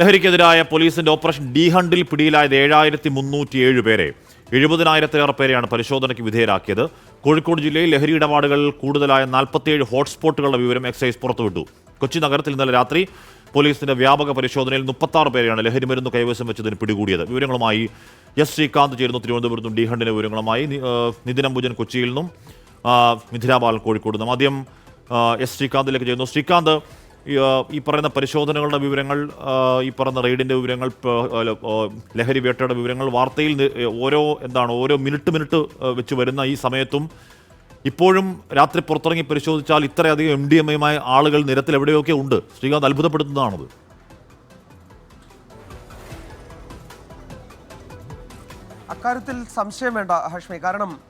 ലഹരിക്കെതിരായ പോലീസിന്റെ operation D ഹണ്ടിൽ പിടിയിലായത് ഏഴായിരത്തി മുന്നൂറ്റി ഏഴ് പേരെ. എഴുപതിനായിരത്തിലേറെ പേരെയാണ് പരിശോധനയ്ക്ക് വിധേയരാക്കിയത്. കോഴിക്കോട് ജില്ലയിൽ ലഹരി ഇടപാടുകളിൽ കൂടുതലായ നാൽപ്പത്തിയേഴ് ഹോട്ട്സ്പോട്ടുകളുടെ വിവരം എക്സൈസ് പുറത്തുവിട്ടു. കൊച്ചി നഗരത്തിൽ ഇന്നലെ രാത്രി പോലീസിന്റെ വ്യാപക പരിശോധനയിൽ മുപ്പത്താറ് പേരെയാണ് ലഹരി മരുന്ന് കൈവശം വെച്ചതിന് പിടികൂടിയത്. വിവരങ്ങളുമായി എസ് ശ്രീകാന്ത് ചേരുന്നു. തിരുവനന്തപുരത്തും ഡി ഹണ്ടിന്റെ വിവരങ്ങളുമായി നിതിൻ അംബുജൻ കൊച്ചിയിൽ നിന്നും മിഥിലാബാൽ കോഴിക്കോട് നിന്നും. ആദ്യം എസ് ശ്രീകാന്തിലേക്ക് ചേരുന്നു. ശ്രീകാന്ത് ഈ, പറയുന്ന പരിശോധനകളുടെ വിവരങ്ങൾ ഈ പറയുന്ന റെയ്ഡിന്റെ വിവരങ്ങൾ ലഹരി വേട്ടയുടെ വിവരങ്ങൾ വാർത്തയിൽ ഓരോ എന്താണ് ഓരോ മിനിറ്റ് മിനിറ്റ് വെച്ച് വരുന്ന ഈ സമയത്തും ഇപ്പോഴും രാത്രി പുറത്തിറങ്ങി പരിശോധിച്ചാൽ ഇത്രയധികം എം ഡി എം എയുമായ ആളുകൾ നിരത്തിൽ എവിടെയൊക്കെ ഉണ്ട്? ശ്രീകാന്ത് അത്ഭുതപ്പെടുത്തുന്നതാണത്. അക്കാര്യത്തിൽ സംശയം വേണ്ട ഹഷ്മി. കാരണം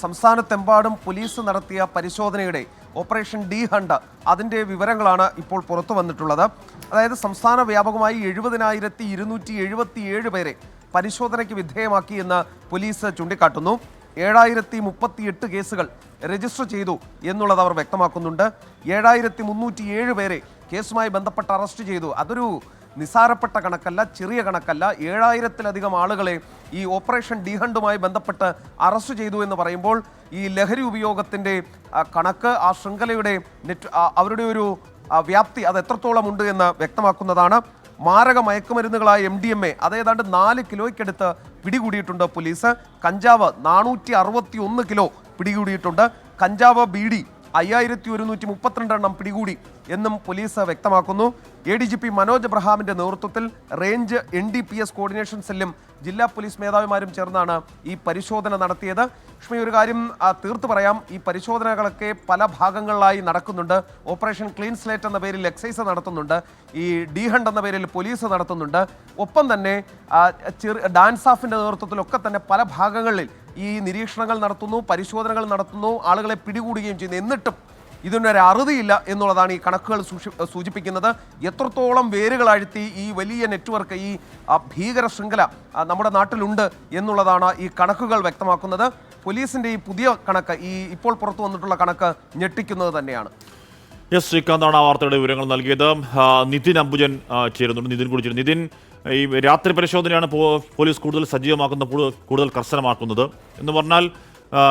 സംസ്ഥാനത്തെമ്പാടും പോലീസ് നടത്തിയ പരിശോധനയുടെ ഓപ്പറേഷൻ ഡി ഹണ്ട് അതിന്റെ വിവരങ്ങളാണ് ഇപ്പോൾ പുറത്തു വന്നിട്ടുള്ളത്. അതായത് സംസ്ഥാന വ്യാപകമായി എഴുപതിനായിരത്തി ഇരുന്നൂറ്റി എഴുപത്തി ഏഴ് പേരെ പരിശോധനയ്ക്ക് വിധേയമാക്കി എന്ന് പോലീസ് ചൂണ്ടിക്കാട്ടുന്നു. ഏഴായിരത്തി മുപ്പത്തി എട്ട് കേസുകൾ രജിസ്റ്റർ ചെയ്തു എന്നുള്ളത് അവർ വ്യക്തമാക്കുന്നുണ്ട്. ഏഴായിരത്തി മുന്നൂറ്റി ഏഴ് പേരെ കേസുമായി ബന്ധപ്പെട്ട് അറസ്റ്റ് ചെയ്തു. അതൊരു നിസാരപ്പെട്ട കണക്കല്ല ചെറിയ കണക്കല്ല. ഏഴായിരത്തിലധികം ആളുകളെ ഈ ഓപ്പറേഷൻ ഡിഹണ്ടുമായി ബന്ധപ്പെട്ട് അറസ്റ്റ് ചെയ്തു എന്ന് പറയുമ്പോൾ ഈ ലഹരി ഉപയോഗത്തിന്റെ കണക്ക് ആ ശൃംഖലയുടെ നെറ്റ് അവരുടെ ഒരു വ്യാപ്തി അത് എത്രത്തോളം ഉണ്ട് എന്ന് വ്യക്തമാക്കുന്നതാണ്. മാരക മയക്കുമരുന്നുകളായ എം ഡി എം എ അതേതാണ്ട് നാല് കിലോയ്ക്കടുത്ത് പിടികൂടിയിട്ടുണ്ട് പോലീസ്. കഞ്ചാവ് നാനൂറ്റി അറുപത്തി ഒന്ന് കിലോ പിടികൂടിയിട്ടുണ്ട്. കഞ്ചാവ് ബീഡി അയ്യായിരത്തി ഒരുന്നൂറ്റി മുപ്പത്തിരണ്ട് എണ്ണം പിടികൂടി എന്നും പോലീസ് വ്യക്തമാക്കുന്നു. A D G P Manoj എബ്രഹാമിന്റെ നേതൃത്വത്തിൽ range N D P S coordination സെല്ലും ജില്ലാ പോലീസ് മേധാവിമാരും ചേർന്നാണ് ഈ പരിശോധന നടത്തിയത്. ലക്ഷ്മി ഒരു കാര്യം തീർത്തു പറയാം. ഈ പരിശോധനകളൊക്കെ പല ഭാഗങ്ങളിലായി നടക്കുന്നുണ്ട്. ഓപ്പറേഷൻ ക്ലീൻ സ്ലേറ്റ് എന്ന പേരിൽ എക്സൈസ് നടത്തുന്നുണ്ട്. ഈ ഡി ഹണ്ട് എന്ന പേരിൽ പോലീസ് നടത്തുന്നുണ്ട്. ഒപ്പം തന്നെ ഡാൻസ് ഓഫിന്റെ നേതൃത്വത്തിലൊക്കെ തന്നെ പല ഭാഗങ്ങളിൽ ഈ നിരീക്ഷണങ്ങൾ നടത്തുന്നു പരിശോധനകൾ നടത്തുന്നു ആളുകളെ പിടികൂടുകയും ചെയ്യുന്നു. എന്നിട്ടും ഇതിനൊരു അറുതിയില്ല എന്നുള്ളതാണ് ഈ കണക്കുകൾ സൂചിപ്പിക്കുന്നത്. എത്രത്തോളം വേരുകൾ അഴുത്തി ഈ വലിയ നെറ്റ്വർക്ക് ഈ ഭീകര ശൃംഖല നമ്മുടെ നാട്ടിലുണ്ട് എന്നുള്ളതാണ് ഈ കണക്കുകൾ വ്യക്തമാക്കുന്നത്. പോലീസിന്റെ ഈ പുതിയ കണക്ക് ഈ ഇപ്പോൾ പുറത്തു വന്നിട്ടുള്ള കണക്ക് ഞെട്ടിക്കുന്നത് തന്നെയാണ്. എസ് ശ്രീകാന്താണ് ആ വാർത്തയുടെ വിവരങ്ങൾ നൽകിയത്. നിതിൻ അംബുജൻ ചേരുന്നുണ്ട്. നിതിൻ കൂടി ചേരുന്നു. നിതിൻ ഈ രാത്രി പരിശോധനയാണ് പോലീസ് കൂടുതൽ സജീവമാക്കുന്ന കൂടുതൽ- കർശനമാക്കുന്നത്. എന്ന് പറഞ്ഞാൽ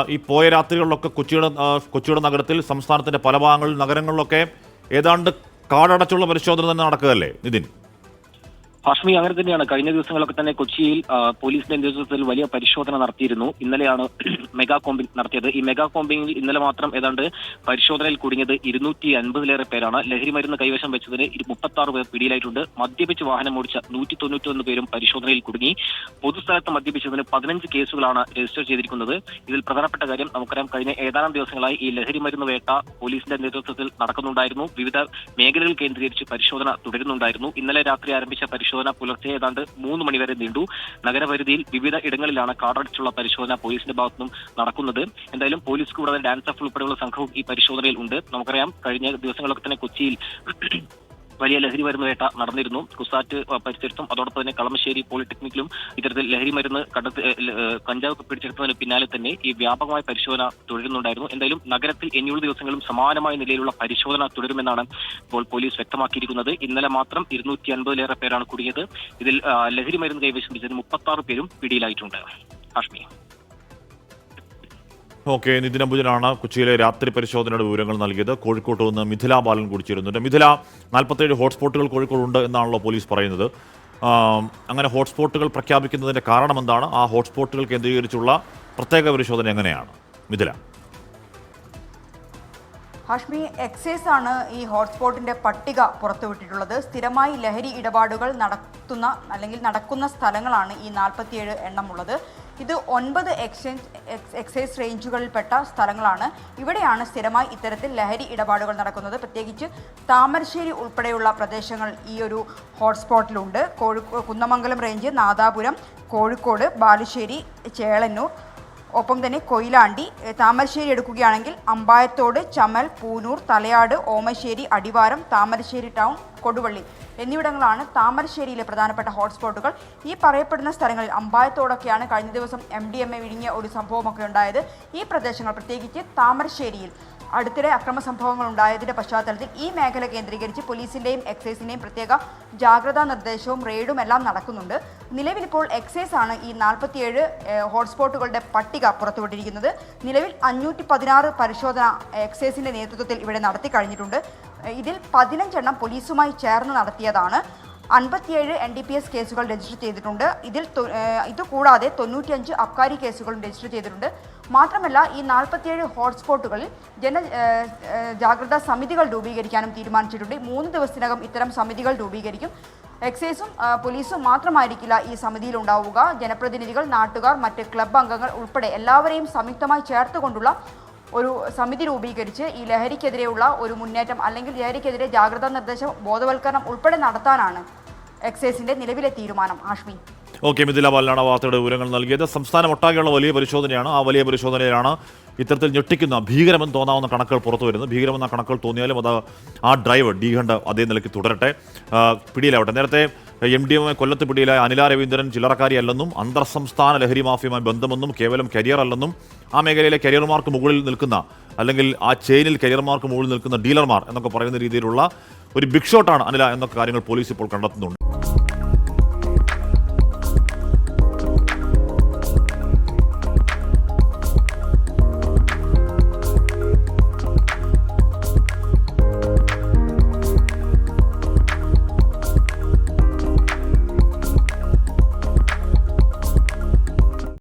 ഈ പോയ രാത്രികളിലൊക്കെ കൊച്ചിയുടെ കൊച്ചിയുടെ നഗരത്തിൽ സംസ്ഥാനത്തിന്റെ പല ഭാഗങ്ങളിൽ നഗരങ്ങളിലൊക്കെ ഏതാണ്ട് കാടടച്ചുള്ള പരിശോധന തന്നെ നടക്കുകയല്ലേ നിതിൻ? ഹാഷ്മി അങ്ങനെ തന്നെയാണ്. കഴിഞ്ഞ ദിവസങ്ങളൊക്കെ തന്നെ കൊച്ചിയിൽ പോലീസിന്റെ നേതൃത്വത്തിൽ വലിയ പരിശോധന നടത്തിയിരുന്നു. ഇന്നലെയാണ് മെഗാ കോമ്പിംഗ് നടത്തിയത്. ഈ മെഗാ കോമ്പിംഗിൽ ഇന്നലെ മാത്രം ഏതാണ്ട് പരിശോധനയിൽ കുടുങ്ങിയത് ഇരുന്നൂറ്റി അൻപതിലേറെ പേരാണ്. ലഹരി മരുന്ന് കൈവശം വെച്ചതിന് മുപ്പത്തി ആറ് പേർ പിടിയിലായിട്ടുണ്ട്. മദ്യപിച്ച് വാഹനം ഓടിച്ച നൂറ്റി തൊണ്ണൂറ്റൊന്ന് പേരും പരിശോധനയിൽ കുടുങ്ങി. പൊതുസ്ഥലത്ത് മദ്യപിച്ചതിന് പതിനഞ്ച് കേസുകളാണ് രജിസ്റ്റർ ചെയ്തിരിക്കുന്നത്. ഇതിൽ പ്രധാനപ്പെട്ട കാര്യം നമുക്കറിയാം കഴിഞ്ഞ ഏതാനും ദിവസങ്ങളായി ഈ ലഹരി മരുന്ന് വേട്ട പോലീസിന്റെ നേതൃത്വത്തിൽ നടക്കുന്നുണ്ടായിരുന്നു. വിവിധ മേഖലകൾ കേന്ദ്രീകരിച്ച് പരിശോധന തുടരുന്നുണ്ടായിരുന്നു. ഇന്നലെ രാത്രി ആരംഭിച്ച പരിശോധന പുലർച്ചെ ഏതാണ്ട് മൂന്ന് മണിവരെ നീണ്ടു. നഗരപരിധിയിൽ വിവിധ ഇടങ്ങളിലാണ് കാടടച്ചുള്ള പരിശോധന പോലീസിന്റെ ഭാഗത്തുനിന്നും നടക്കുന്നത്. എന്തായാലും പോലീസ് കൂടാതെ ഡാൻസ് ഓഫ് ഉൾപ്പെടെയുള്ള സംഘവും ഈ പരിശോധനയിൽ ഉണ്ട്. നമുക്കറിയാം കഴിഞ്ഞ ദിവസങ്ങളൊക്കെ തന്നെ കൊച്ചിയിൽ വലിയ ലഹരി മരുന്ന് വേട്ട നടന്നിരുന്നു. കുസാറ്റ് പരിസരത്തും അതോടൊപ്പം തന്നെ കളമശ്ശേരി പോളിടെക്നിക്കിലും ഇത്തരത്തിൽ ലഹരി മരുന്ന് കണ്ടെത്തി കഞ്ചാവ് പിടിച്ചെടുത്തതിന് പിന്നാലെ തന്നെ ഈ വ്യാപകമായ പരിശോധന തുടരുന്നുണ്ടായിരുന്നു. എന്തായാലും നഗരത്തിൽ ഇനിയുള്ള ദിവസങ്ങളും സമാനമായ നിലയിലുള്ള പരിശോധന തുടരുമെന്നാണ് ഇപ്പോൾ പോലീസ് വ്യക്തമാക്കിയിരിക്കുന്നത്. ഇന്നലെ മാത്രം ഇരുന്നൂറ്റി അൻപതിലേറെ പേരാണ് കുടുങ്ങിയത്. ഇതിൽ ലഹരി മരുന്ന് കൈവശം വെച്ചതിന് മുപ്പത്തി ആറ് പേരും പിടിയിലായിട്ടുണ്ട്. ഹാഷ്മി. ഓക്കെ നിതിൻ അംബുജനാണ് കൊച്ചിയിലെ രാത്രി പരിശോധനയുടെ വിവരങ്ങൾ നൽകിയത്. കോഴിക്കോട്ട് നിന്ന് മിഥില ബാലൻ കൂടി ചേരുന്നുണ്ട് മിഥില നാൽപ്പത്തേഴ് ഹോട്ട്സ്പോട്ടുകൾ കോഴിക്കോടുണ്ട് എന്നാണല്ലോ പോലീസ് പറയുന്നത്. അങ്ങനെ ഹോട്ട്സ്പോട്ടുകൾ പ്രഖ്യാപിക്കുന്നതിന്റെ കാരണം എന്താണ്? ആ ഹോട്ട്സ്പോട്ടുകൾ കേന്ദ്രീകരിച്ചുള്ള പ്രത്യേക പരിശോധന എങ്ങനെയാണ്? മിഥില. ഹാഷ്മി എക്സൈസ് ആണ് ഈ ഹോട്ട്സ്പോട്ടിന്റെ പട്ടിക പുറത്തുവിട്ടിട്ടുള്ളത്. സ്ഥിരമായി ലഹരി ഇടപാടുകൾ നടത്തുന്ന അല്ലെങ്കിൽ നടക്കുന്ന സ്ഥലങ്ങളാണ് ഈ നാൽപ്പത്തിയേഴ് എണ്ണമുള്ളത്. ഇത് ഒൻപത് എക്സ്ചേഞ്ച് എക്സൈസ് റേഞ്ചുകളിൽപ്പെട്ട സ്ഥലങ്ങളാണ്. ഇവിടെയാണ് സ്ഥിരമായി ഇത്തരത്തിൽ ലഹരി ഇടപാടുകൾ നടക്കുന്നത്. പ്രത്യേകിച്ച് താമരശ്ശേരി ഉൾപ്പെടെയുള്ള പ്രദേശങ്ങൾ ഈ ഒരു ഹോട്ട്സ്പോട്ടിലുണ്ട് കോഴിക്കോ കുന്നമംഗലം റേഞ്ച് നാദാപുരം കോഴിക്കോട് ബാലുശ്ശേരി ചേളന്നൂർ ഒപ്പം തന്നെ കൊയിലാണ്ടി താമരശ്ശേരി എടുക്കുകയാണെങ്കിൽ അമ്പായത്തോട് ചമൽ പൂനൂർ തലയാട് ഓമശ്ശേരി അടിവാരം താമരശ്ശേരി ടൗൺ കൊടുവള്ളി എന്നിവിടങ്ങളാണ് താമരശ്ശേരിയിലെ പ്രധാനപ്പെട്ട ഹോട്ട്സ്പോട്ടുകൾ. ഈ പറയപ്പെടുന്ന സ്ഥലങ്ങളിൽ അമ്പായത്തോടൊക്കെയാണ് കഴിഞ്ഞ ദിവസം എം ഡി എം എ വിഴുങ്ങിയ ഒരു സംഭവമൊക്കെ ഉണ്ടായത്. ഈ പ്രദേശങ്ങൾ പ്രത്യേകിച്ച് താമരശ്ശേരിയിൽ. അടുത്തിടെ അക്രമ സംഭവങ്ങൾ ഉണ്ടായതിന്റെ പശ്ചാത്തലത്തിൽ ഈ മേഖല കേന്ദ്രീകരിച്ച് പോലീസിന്റെയും എക്സൈസിന്റെയും പ്രത്യേക ജാഗ്രതാ നിർദ്ദേശവും റെയ്ഡും എല്ലാം നടക്കുന്നുണ്ട്. നിലവിൽ ഇപ്പോൾ എക്സൈസ് ആണ് ഈ നാൽപ്പത്തിയേഴ് ഹോട്ട്സ്പോട്ടുകളുടെ പട്ടിക പുറത്തുവിട്ടിരിക്കുന്നത്. നിലവിൽ അഞ്ഞൂറ്റി പതിനാറ് പരിശോധന എക്സൈസിന്റെ നേതൃത്വത്തിൽ ഇവിടെ നടത്തി കഴിഞ്ഞിട്ടുണ്ട്. ഇതിൽ പതിനഞ്ചെണ്ണം പോലീസുമായി ചേർന്ന് നടത്തിയതാണ്. അൻപത്തിയേഴ് എൻ ഡി പി എസ് കേസുകൾ രജിസ്റ്റർ ചെയ്തിട്ടുണ്ട്. ഇതിൽ ഇതുകൂടാതെ തൊണ്ണൂറ്റിയഞ്ച് അബ്കാരി കേസുകളും രജിസ്റ്റർ ചെയ്തിട്ടുണ്ട്. മാത്രമല്ല ഈ നാൽപ്പത്തിയേഴ് ഹോട്ട്സ്പോട്ടുകളിൽ ജന ജാഗ്രതാ സമിതികൾ രൂപീകരിക്കാനും തീരുമാനിച്ചിട്ടുണ്ട്. മൂന്ന് ദിവസത്തിനകം ഇത്തരം സമിതികൾ രൂപീകരിക്കും. എക്സൈസും പോലീസും മാത്രമായിരിക്കില്ല ഈ സമിതിയിൽ ഉണ്ടാവുക. ജനപ്രതിനിധികൾ നാട്ടുകാർ മറ്റ് ക്ലബ് അംഗങ്ങൾ ഉൾപ്പെടെ എല്ലാവരെയും സംയുക്തമായി ചേർത്തുകൊണ്ടുള്ള ഒരു സമിതി രൂപീകരിച്ച് ഈ ലഹരിക്കെതിരെയുള്ള ഒരു മുന്നേറ്റം അല്ലെങ്കിൽ ലഹരിക്കെതിരെ ജാഗ്രതാ നിർദ്ദേശം ബോധവൽക്കരണം ഉൾപ്പെടെ നടത്താനാണ് എക്സൈസിന്റെ നിലവിലെ തീരുമാനം. ആഷ്മി. ഓക്കെ മിഥില ബാലനാണ് വാർത്തയുടെ വിവരങ്ങൾ നൽകിയത്. സംസ്ഥാനം ഒട്ടാകെയുള്ള വലിയ പരിശോധനയാണ്. ആ വലിയ പരിശോധനയിലാണ് ഇത്തരത്തിൽ ഞെട്ടിക്കുന്ന ഭീകരമെന്ന് തോന്നാവുന്ന കണക്കുകൾ പുറത്തു വരുന്നത്. ഭീകരമെന്ന കണക്കുകൾ തോന്നിയാലും അത് ആ ഡ്രൈവർ ഡി ഹണ്ട് അതേ നിലയ്ക്ക് തുടരട്ടെ. പിടിയിലാവട്ടെ. നേരത്തെ എം ഡി എം കൊല്ലത്ത് പിടിയിലായ അനില രവീന്ദ്രൻ ചില്ലറക്കാരിയല്ലെന്നും അന്തർ സംസ്ഥാന ലഹരി മാഫിയുമായി ബന്ധമെന്നും കേവലം കരിയർ അല്ലെന്നും ആ മേഖലയിലെ കരിയർമാർക്ക് മുകളിൽ നിൽക്കുന്ന അല്ലെങ്കിൽ ആ ചെയിനിൽ കരിയർമാർക്ക് മുകളിൽ നിൽക്കുന്ന ഡീലർമാർ എന്നൊക്കെ പറയുന്ന രീതിയിലുള്ള ഒരു ബിഗ് ഷോട്ടാണ് അനില എന്നൊക്കെ കാര്യങ്ങൾ പോലീസ് ഇപ്പോൾ കണ്ടെത്തുന്നുണ്ട്.